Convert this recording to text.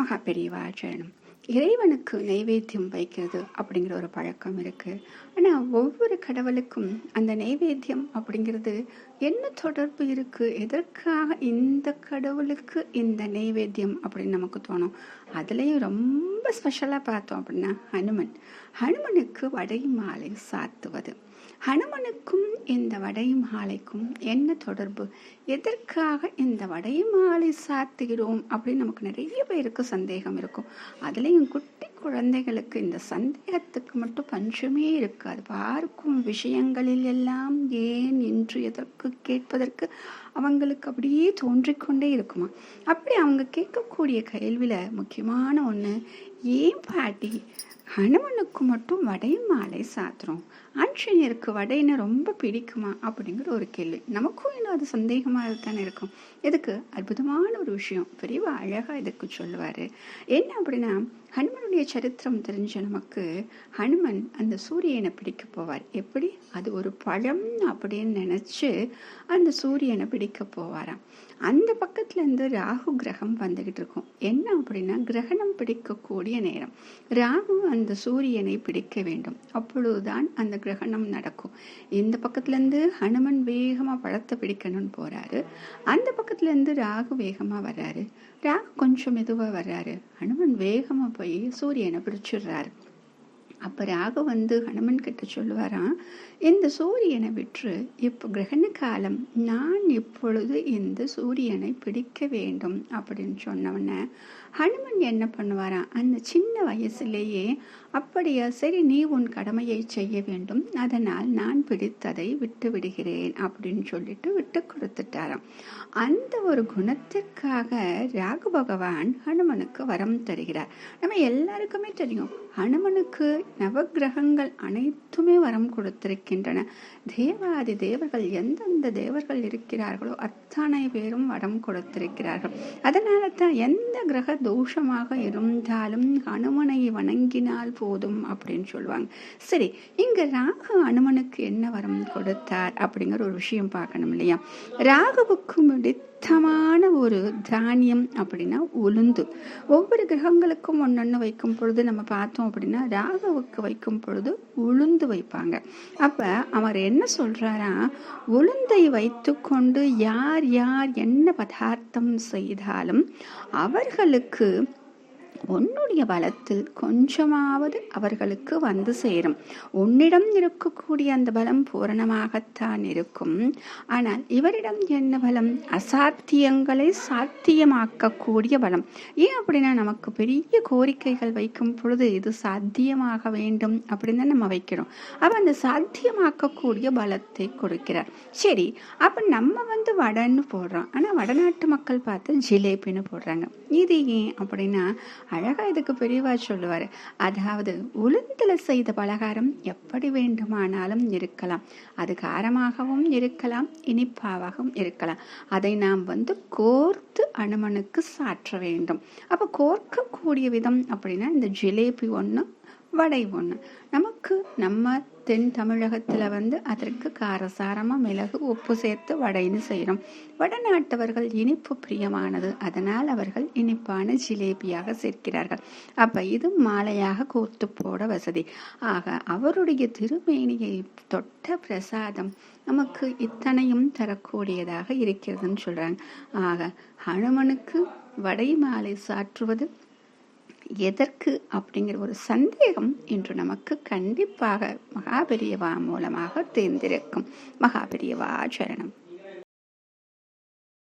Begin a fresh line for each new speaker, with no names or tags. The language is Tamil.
மகா பெரியவாச்சரணம் இறைவனுக்கு நைவேத்தியம் வைக்கிறது அப்படிங்கிற ஒரு பழக்கம் இருக்குது ஆனால் ஒவ்வொரு கடவுளுக்கும் அந்த நைவேத்தியம் அப்படிங்கிறது என்ன தொடர்பு இருக்குது எதற்காக இந்த கடவுளுக்கு இந்த நைவேத்தியம் அப்படின்னு நமக்கு தோணும்? அதுலேயும் ரொம்ப ஸ்பெஷலாக பார்த்தோம் அப்படின்னா ஹனுமன். ஹனுமனுக்கு வடை மாலை சாத்துவது. ஹனுமனுக்கும் இந்த வடை மாலைக்கும் என்ன தொடர்பு? எதற்காக இந்த வடை மாலை சாத்துகிறோம்? அப்படின்னு நமக்கு நிறைய பேருக்கு சந்தேகம் இருக்கும். அதுலேயும் குட்டி குழந்தைகளுக்கு இந்த சந்தேகத்துக்கு மட்டும் பஞ்சமே இருக்காது. பார்க்கும் விஷயங்களில் எல்லாம் ஏன் என்று எதற்கு கேட்பதற்கு அவங்களுக்கு அப்படியே தோன்றிக்கொண்டே இருக்குமா? அப்படி அவங்க கேட்கக்கூடிய கேள்வியில் முக்கியமான ஒன்று ஏன் பாட்டி ஹனுமனுக்கு மட்டும் வடை மாலை சாத்துறோம் ஆஞ்சநேயருக்கு வடைன்னு ரொம்ப பிடிக்குமா? அப்படிங்கிற ஒரு கேள்வி. நமக்கும் இன்னும் அது சந்தேகமாக தானே இருக்கும். இதுக்கு அற்புதமான ஒரு விஷயம். பெரியவா அழகாக இதுக்கு சொல்லுவார். என்ன அப்படின்னா ஹனுமனுடைய சரித்திரம் தெரிஞ்ச நமக்கு ஹனுமன் அந்த சூரியனை பிடிக்க போவார். எப்படி? அது ஒரு பழம் அப்படின்னு நினச்சி அந்த சூரியனை பிடிக்க போவாராம். அந்த பக்கத்துலேருந்து ராகு கிரகம் வந்துக்கிட்டு இருக்கும். என்ன அப்படின்னா கிரகணம் பிடிக்கக்கூடிய நேரம். ராகு அந்த சூரியனை பிடிக்க வேண்டும். அப்பொழுதுதான் அந்த கிரகணம் நடக்கும். இந்த பக்கத்துலேருந்து ஹனுமன் வேகமாக பழத்தை பிடிக்கணும்னு போகிறாரு அந்த பக்கத்துலேருந்து ராகு வேகமாக வர்றாரு. ராகு கொஞ்சம் மெதுவாக வர்றாரு. ஹனுமன் வேகமாக போய் சூரியனை பிடிச்சிடுறாரு. அப்போ ராக வந்து ஹனுமன் கிட்ட சொல்லுவாராம் இந்த சூரியனை விற்று இப்போ கிரகண காலம் நான் இப்பொழுது இந்த சூரியனை பிடிக்க வேண்டும் அப்படின்னு சொன்னவொடனே ஹனுமன் என்ன பண்ணுவாராம் அந்த சின்ன வயசுலேயே அப்படியா சரி நீ உன் கடமையை செய்ய வேண்டும் அதனால் நான் பிடித்ததை விட்டு விடுகிறேன் அப்படின்னு சொல்லிட்டு விட்டு கொடுத்துட்டாராம். அந்த ஒரு குணத்திற்காக ராகு பகவான் ஹனுமனுக்கு வரம் தருகிறார். நம்ம எல்லாருக்குமே தெரியும் ஹனுமனுக்கு நவகிரகங்கள் அனைத்துமே வரம் கொடுத்திருக்கின்றன. தேவாதி தேவர்கள் எந்தெந்த தேவர்கள் இருக்கிறார்களோ அத்தனை பேரும் வரம் கொடுத்திருக்கிறார்கள். அதனால தான் எந்த கிரக தோஷமாக இருந்தாலும் ஹனுமனை வணங்கினால் போதும் அப்படின்னு சொல்லுவாங்க. சரி இங்க ராகு அனுமனுக்கு என்ன வரம் கொடுத்தார் அப்படிங்கிற ஒரு விஷயம் பார்க்கணும் இல்லையா? ராகுவுக்கு சுத்தமான ஒரு தானியம் அப்படின்னா உளுந்து. ஒவ்வொரு கிரகங்களுக்கும் ஒன்னொன்று வைக்கும் பொழுது நம்ம பார்த்தோம் அப்படின்னா ராகுவுக்கு வைக்கும் பொழுது உளுந்து வைப்பாங்க. அப்ப அவர் என்ன சொல்றாரா? உளுந்தை வைத்துக்கொண்டு யார் யார் என்ன பதார்த்தம் செய்தாலும் அவர்களுக்கு உன்னுடைய பலத்தில் கொஞ்சமாவது அவர்களுக்கு வந்து சேரும். உன்னிடம் இருக்கக்கூடிய அந்த பலம் பூரணமாகத்தான் இருக்கும். ஆனால் இவரிடம் என்ன பலம்? அசாத்தியங்களை சாத்தியமாக்கக்கூடிய பலம். ஏன் அப்படின்னா நமக்கு பெரிய கோரிக்கைகள் வைக்கும் பொழுது இது சாத்தியமாக வேண்டும் அப்படின்னு தான் நம்ம வைக்கிறோம். அப்போ அந்த சாத்தியமாக்கக்கூடிய பலத்தை கொடுக்கிறார். சரி அப்ப நம்ம வந்து வடன்னு போடுறோம். ஆனால் வடநாட்டு மக்கள் பார்த்து ஜிலேபின்னு போடுறாங்க. இது ஏன் அப்படின்னா அழகா இதுக்கு பெரியவா சொல்லுவாரு. அதாவது உளுந்துல செய்த பலகாரம் எப்படி வேண்டுமானாலும் இருக்கலாம். அது காரமாகவும் இருக்கலாம் இனிப்பாகவும் இருக்கலாம். அதை நாம் வந்து கோர்த்து அனுமனுக்கு சாற்ற வேண்டும். அப்ப கோர்க்கக்கூடிய விதம் அப்படின்னா இந்த ஜிலேபி ஒன்று வடை ஒன்று நமக்கு நம்ம தென் தமிழகத்தில் வந்து அதற்கு காரசாரமாக மிளகு உப்பு சேர்த்து வடைன்னு செய்கிறோம் வடநாட்டவர்கள் இனிப்பு பிரியமானது. அதனால் அவர்கள் இனிப்பான ஜிலேபியாக சேர்க்கிறார்கள். அப்போ இது மாலையாக கோர்த்து போட வசதி. ஆக அவருடைய திருமேனியை தொட்ட பிரசாதம் நமக்கு இத்தனையும் தரக்கூடியதாக இருக்கிறதுன்னு சொல்கிறாங்க ஆக ஹனுமனுக்கு வடை மாலை சாற்றுவது எதற்கு அப்படிங்கிற ஒரு சந்தேகம் இன்று நமக்கு கண்டிப்பாக மகாபெரியவா மூலமாக தேர்ந்திருக்கும். மகாபெரியவா சரணம்.